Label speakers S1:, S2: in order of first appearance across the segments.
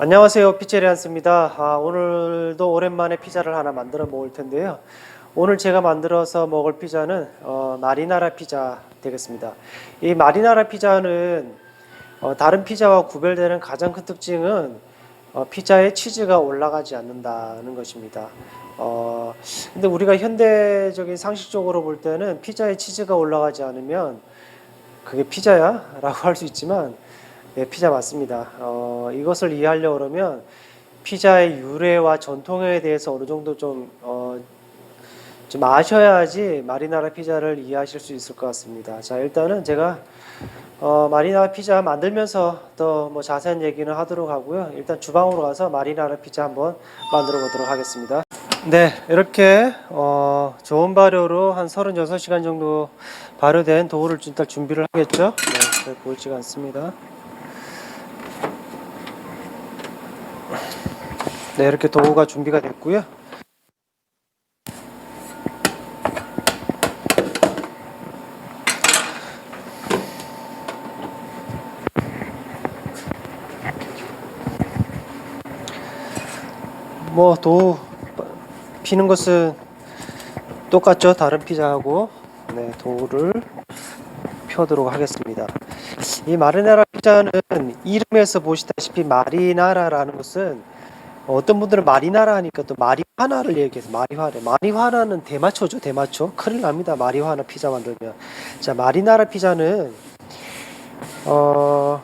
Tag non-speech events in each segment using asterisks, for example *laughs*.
S1: 안녕하세요. 피체리안스입니다. 아, 오늘도 오랜만에 피자를 하나 만들어 먹을 텐데요. 오늘 제가 만들어서 먹을 피자는 어, 마리나라 피자 되겠습니다. 이 마리나라 피자는 어, 다른 피자와 구별되는 가장 큰 특징은 어, 피자에 치즈가 올라가지 않는다는 것입니다. 어, 근데 우리가 현대적인 상식적으로 볼 때는 피자에 치즈가 올라가지 않으면 그게 피자야? *laughs* 라고 할 수 있지만 네, 피자 맞습니다. 어, 이것을 이해하려고 그러면 피자의 유래와 전통에 대해서 어느 정도 좀, 어, 좀 아셔야지 마리나라 피자를 이해하실 수 있을 것 같습니다. 자, 일단은 제가 어, 마리나라 피자 만들면서 더 뭐 자세한 얘기는 하도록 하고요. 일단 주방으로 가서 마리나라 피자 한번 만들어 보도록 하겠습니다. 네, 이렇게 어, 좋은 발효로 한 36시간 정도 발효된 도우를 일단 준비를 하겠죠. 네, 잘 보이지가 않습니다. 네, 이렇게 도우가 준비가 됐고요. 뭐 도우 피는 것은 똑같죠. 다른 피자하고 네, 도우를 펴도록 하겠습니다. 이 마리나라 피자는 이름에서 보시다시피 마리나라라는 것은 어떤 분들은 마리나라 하니까 또 마리화나를 얘기해서 마리화래. 마리화나는 대마초죠, 대마초. 큰일 납니다. 마리화나 피자 만들면. 자, 마리나라 피자는 어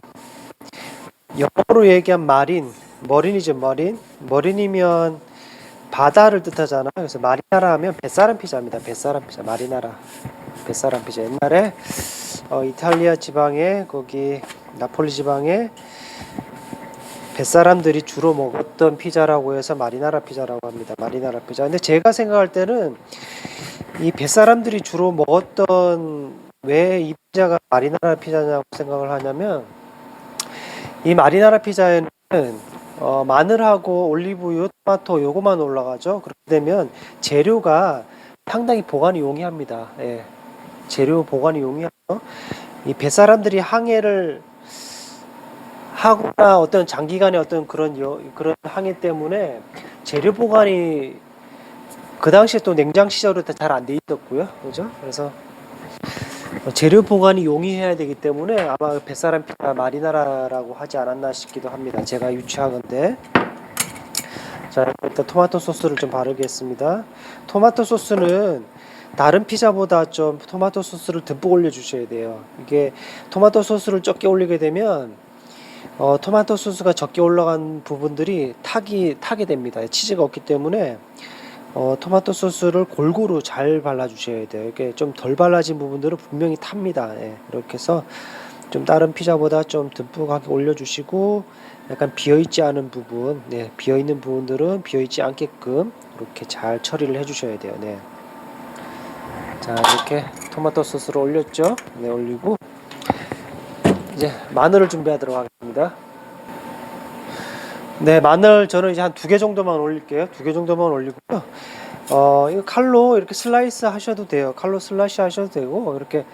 S1: 영어로 얘기한 마린, 머린이죠, 머린. 머린이면 바다를 뜻하잖아. 그래서 마리나라 하면 뱃사람 피자입니다. 뱃사람 피자, 마리나라. 뱃사람 피자. 옛날에 어, 이탈리아 지방에 거기 나폴리 지방에 뱃사람들이 주로 먹었던 피자라고 해서 마리나라 피자라고 합니다. 마리나라 피자. 근데 제가 생각할 때는 이 뱃사람들이 주로 먹었던 왜 이 피자가 마리나라 피자냐고 생각을 하냐면 이 마리나라 피자에는 어, 마늘하고 올리브유, 토마토 요거만 올라가죠. 그렇게 되면 재료가 상당히 보관이 용이합니다. 예. 재료 보관이 용이하죠. 이 뱃사람들이 항해를 하거나 어떤 장기간의 어떤 그런 여, 그런 항해 때문에 재료 보관이 그 당시에 또 냉장 시절로 잘 안 돼 있었고요, 그죠? 그래서 재료 보관이 용이해야 되기 때문에 아마 뱃사람 피자 마리나라라고 하지 않았나 싶기도 합니다. 제가 유추하건데. 자, 일단 토마토 소스를 좀 바르겠습니다. 토마토 소스는 다른 피자보다 좀 토마토 소스를 듬뿍 올려주셔야 돼요. 이게 토마토 소스를 적게 올리게 되면 어, 토마토 소스가 적게 올라간 부분들이 타기 타게 됩니다. 치즈가 없기 때문에 어, 토마토 소스를 골고루 잘 발라주셔야 돼요. 이게 좀 덜 발라진 부분들은 분명히 탑니다. 예, 이렇게 해서 좀 다른 피자보다 좀 듬뿍하게 올려주시고 약간 비어있지 않은 부분, 네, 비어있는 부분들은 비어있지 않게끔 이렇게 잘 처리를 해주셔야 돼요. 네. 자 이렇게 토마토 소스를 올렸죠. 네, 올리고 이제 마늘을 준비하도록 하겠습니다. 네, 마늘 저는 이제 한 두 개 정도만 올릴게요. 두 개 정도만 올리고요. 어, 이거 칼로 이렇게 슬라이스 하셔도 돼요. 칼로 슬라이스 하셔도 되고 이렇게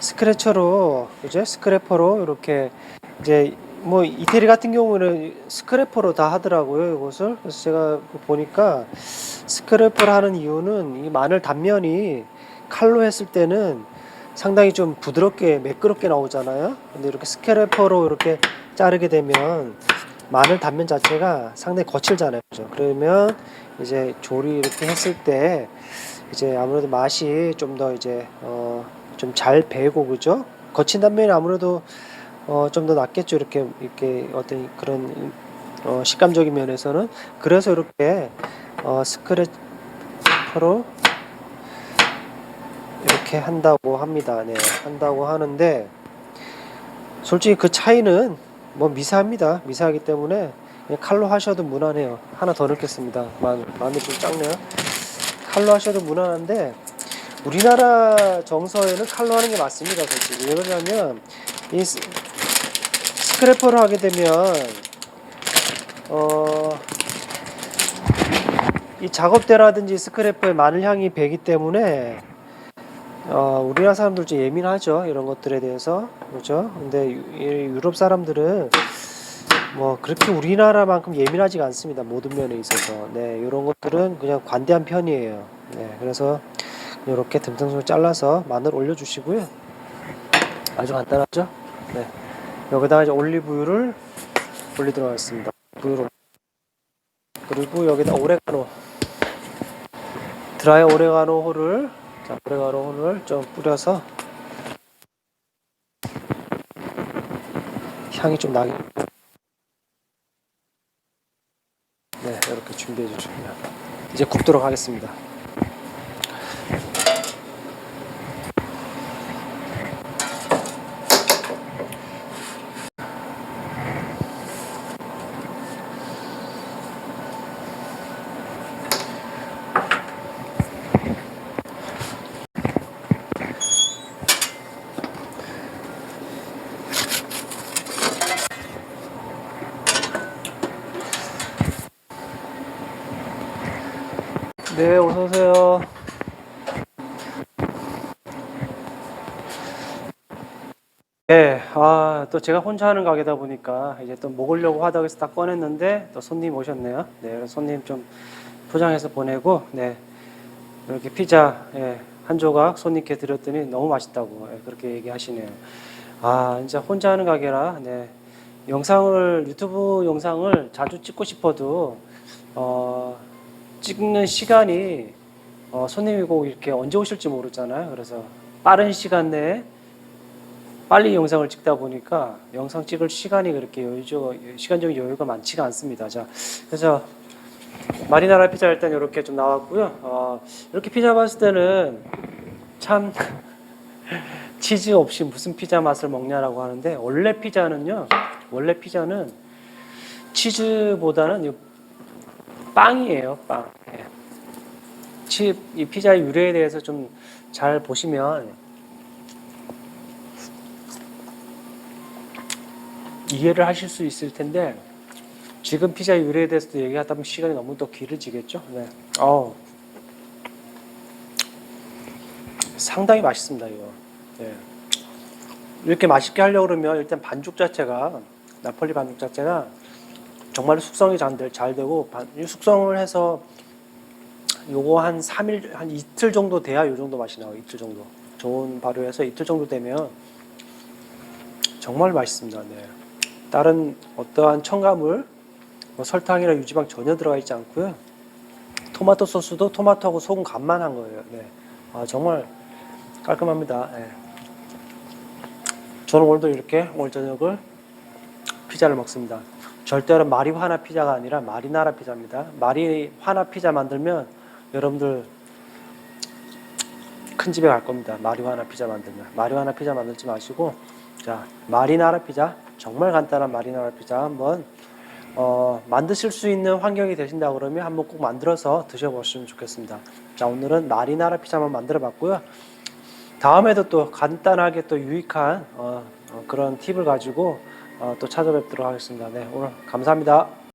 S1: 스크래처로 이제 스크래퍼로 이렇게 이제 뭐 이태리 같은 경우는 스크래퍼로 다 하더라고요. 이것을 그래서 제가 보니까 스크래퍼를 하는 이유는 이 마늘 단면이 칼로 했을 때는 상당히 좀 부드럽게 매끄럽게 나오잖아요. 근데 이렇게 스크래퍼로 이렇게 자르게 되면 마늘 단면 자체가 상당히 거칠잖아요. 그죠? 그러면 이제 조리 이렇게 했을 때 이제 아무래도 맛이 좀 더 이제 어 좀 잘 배고 그죠? 거친 단면이 아무래도 어 좀 더 낫겠죠. 이렇게 이렇게 어떤 그런 어 식감적인 면에서는 그래서 이렇게 어 스크래퍼로 이렇게 한다고 합니다. 네, 한다고 하는데 솔직히 그 차이는 뭐 미세합니다. 미세하기 때문에 칼로 하셔도 무난해요. 하나 더 넣겠습니다. 마늘, 마늘 좀 작네요. 칼로 하셔도 무난한데 우리나라 정서에는 칼로 하는 게 맞습니다. 솔직히 왜 그러냐면 이 스- 스크래퍼를 하게 되면 어. 이 작업대라든지 스크래퍼에 마늘 향이 배기 때문에 어, 우리나라 사람들 좀 예민하죠 이런 것들에 대해서 그렇죠 근데 유, 이 유럽 사람들은 뭐 그렇게 우리나라만큼 예민하지가 않습니다. 모든 면에 있어서. 네, 이런 것들은 그냥 관대한 편이에요. 네, 그래서 이렇게 듬성듬성 잘라서 마늘 올려주시고요. 아주 간단하죠? 네, 여기다가 이제 올리브유를 올리도록 하겠습니다. 부유로. 그리고 여기다 오레가노, 드라이 오레가노를 자, 오레가노를 좀 뿌려서 향이 좀 나게. 네, 이렇게 준비해 주시면 이제 굽도록 하겠습니다. 네, 어서 오세요. 네, 아, 또 제가 혼자 하는 가게다 보니까 이제 또 먹으려고 하다가 해서 딱 꺼냈는데 또 손님 오셨네요. 네, 그래서 손님 좀 포장해서 보내고, 네, 이렇게 피자 예, 한 조각 손님께 드렸더니 너무 맛있다고 예, 그렇게 얘기하시네요. 아, 진짜 혼자 하는 가게라, 네, 영상을 유튜브 영상을 자주 찍고 싶어도 어, 찍는 시간이 어, 손님이 꼭 이렇게 언제 오실지 모르잖아요. 그래서 빠른 시간 내에 빨리 영상을 찍다 보니까 영상 찍을 시간이 그렇게 여유죠 시간적인 여유가 많지가 않습니다. 자, 그래서 마리나라 피자 일단 이렇게 좀 나왔고요. 어, 이렇게 피자 봤을 때는 참 *laughs* 치즈 없이 무슨 피자 맛을 먹냐라고 하는데 원래 피자는요. 원래 피자는 치즈보다는 이 빵이에요, 빵. 예. 치, 이 피자의 유래에 대해서 좀 잘 보시면 이해를 하실 수 있을 텐데 지금 피자의 유래에 대해서도 얘기하다 보면 시간이 너무 또 길어지겠죠. 네. 어 상당히 맛있습니다, 이거. 네. 이렇게 맛있게 하려고 그러면 일단 반죽 자체가 나폴리 반죽 자체가 정말 숙성이 잘, 되- 잘 되고 숙성을 해서 요거 한 3일 한 이틀 정도 돼야 요 정도 맛이 나와요. 이틀 정도. 좋은 발효해서 이틀 정도 되면 정말 맛있습니다. 네. 다른 어떠한 첨가물 뭐 설탕이나 유지방 전혀 들어가 있지 않고요. 토마토 소스도 토마토하고 소금 간만 한 거예요. 네. 아, 정말 깔끔합니다. 네. 저는 오늘도 이렇게 오늘 저녁을 피자를 먹습니다. 절대로 마리화나 피자가 아니라 마리나라 피자입니다. 마리화나 피자 만들면 여러분들 큰 집에 갈 겁니다. 마리화나 피자 만들면 마리화나 피자 만들지 마시고 자 마리나라 피자 정말 간단한 마리나라 피자 한번 어, 만드실 수 있는 환경이 되신다 그러면 한번 꼭 만들어서 드셔보시면 좋겠습니다. 자 오늘은 마리나라 피자만 만들어봤고요. 다음에도 또 간단하게 또 유익한 어, 어, 그런 팁을 가지고 어, 또 찾아뵙도록 하겠습니다. 네 오늘 감사합니다.